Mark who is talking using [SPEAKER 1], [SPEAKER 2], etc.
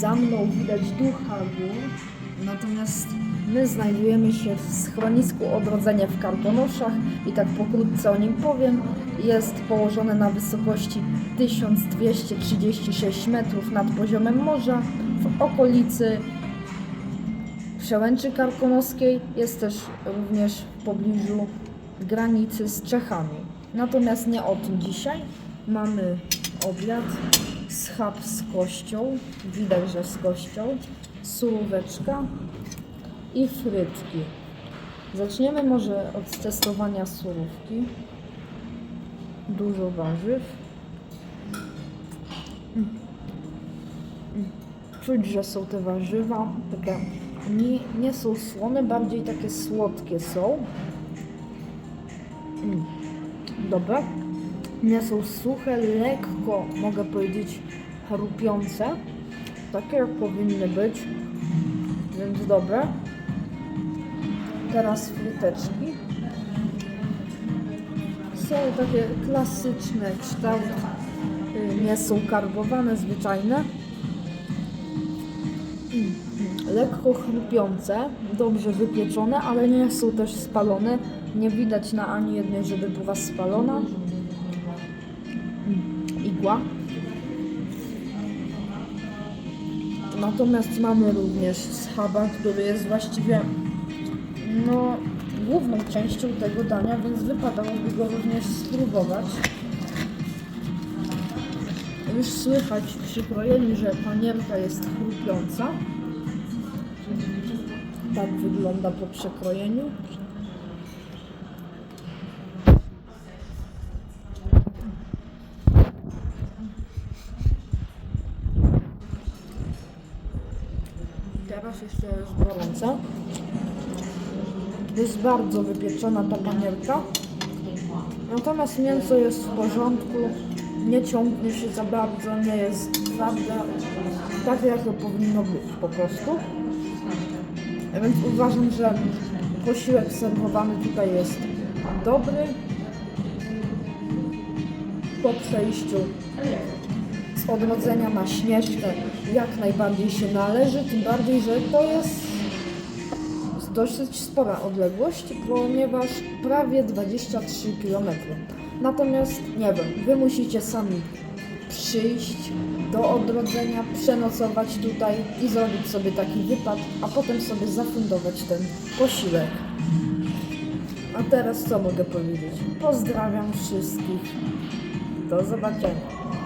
[SPEAKER 1] Za mną widać ducha gór, natomiast my znajdujemy się w schronisku Odrodzenia w Karkonoszach i tak pokrótce o nim powiem. Jest położone na wysokości 1236 metrów nad poziomem morza w okolicy Przełęczy Karkonoskiej. Jest też również w pobliżu granicy z Czechami. Natomiast nie o tym dzisiaj. Mamy obiad, schab z kością, widać, że z kością, suróweczka i frytki. Zaczniemy może od testowania surówki. Dużo warzyw. Czuć, że są te warzywa takie nie, nie są słone, bardziej takie słodkie są. Mm. Nie są suche, lekko, mogę powiedzieć, chrupiące. Takie jak powinny być. Więc dobre. Teraz fryteczki. Są takie klasyczne kształt. y, Nie są karbowane, zwyczajne. Mm, mm, Lekko chrupiące, dobrze wypieczone, ale nie są też spalone. Nie widać na ani jednej, żeby była spalona. Igła. Natomiast mamy również schaba, który jest właściwie no, główną częścią tego dania, więc wypadałoby go również spróbować. Już słychać przy krojeniu, że panierka jest chrupiąca. Tak wygląda po przekrojeniu. Teraz jeszcze jest gorąca. Jest bardzo wypieczona ta panierka. Natomiast mięso jest w porządku. Nie ciągnie się za bardzo, nie jest twarde. Tak jak to powinno być po prostu. Więc uważam, że posiłek serwowany tutaj jest dobry. Po przejściu odrodzenia na śnieżkę jak najbardziej się należy, tym bardziej, że to jest dosyć spora odległość, ponieważ prawie 23 km. Natomiast nie wiem, wy musicie sami przyjść do odrodzenia, przenocować tutaj i zrobić sobie taki wypad, a potem sobie zafundować ten posiłek. A teraz co mogę powiedzieć? Pozdrawiam wszystkich. Do zobaczenia.